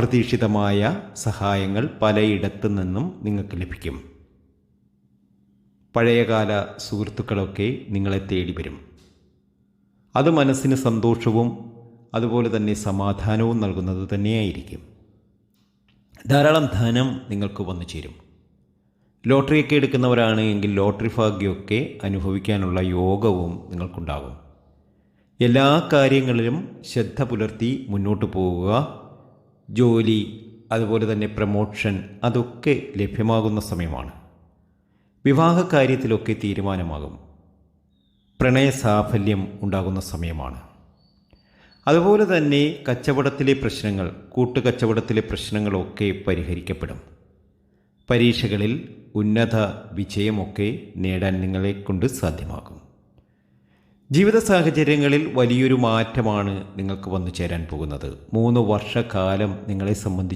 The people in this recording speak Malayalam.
അപ്രതീക്ഷിതമായ സഹായങ്ങൾ പലയിടത്തു നിന്നും നിങ്ങൾക്ക് ലഭിക്കും. പഴയകാല സുഹൃത്തുക്കളൊക്കെ നിങ്ങളെ തേടി വരും അത് മനസ്സിന് സന്തോഷവും അതുപോലെ തന്നെ സമാധാനവും നൽകുന്നത് തന്നെയായിരിക്കും. ധാരാളം ധനം നിങ്ങൾക്ക് വന്നു ചേരും. ലോട്ടറിയൊക്കെ എടുക്കുന്നവരാണ് എങ്കിൽ ലോട്ടറി ഭാഗ്യമൊക്കെ അനുഭവിക്കാനുള്ള യോഗവും നിങ്ങൾക്കുണ്ടാകും. എല്ലാ കാര്യങ്ങളിലും ശ്രദ്ധ പുലർത്തി മുന്നോട്ട് പോവുക ജോലി അതുപോലെ തന്നെ പ്രമോഷൻ അതൊക്കെ ലഭ്യമാകുന്ന സമയമാണ്. വിവാഹ കാര്യത്തിലൊക്കെ തീരുമാനമാകും. പ്രണയ സാഫല്യം ഉണ്ടാകുന്ന സമയമാണ്. അതുപോലെ തന്നെ കച്ചവടത്തിലെ പ്രശ്നങ്ങൾ കൂട്ടുകച്ചവടത്തിലെ പ്രശ്നങ്ങളൊക്കെ പരിഹരിക്കപ്പെടും. പരീക്ഷകളിൽ ഉന്നത വിജയമൊക്കെ നേടാൻ നിങ്ങളെ കൊണ്ട് സാധ്യമാകും. ജീവിത സാഹചര്യങ്ങളിൽ വലിയൊരു മാറ്റമാണ് നിങ്ങൾക്ക് വന്നു ചേരാൻ പോകുന്നത്. മൂന്ന് വർഷക്കാലം നിങ്ങളെ സംബന്ധിച്ച്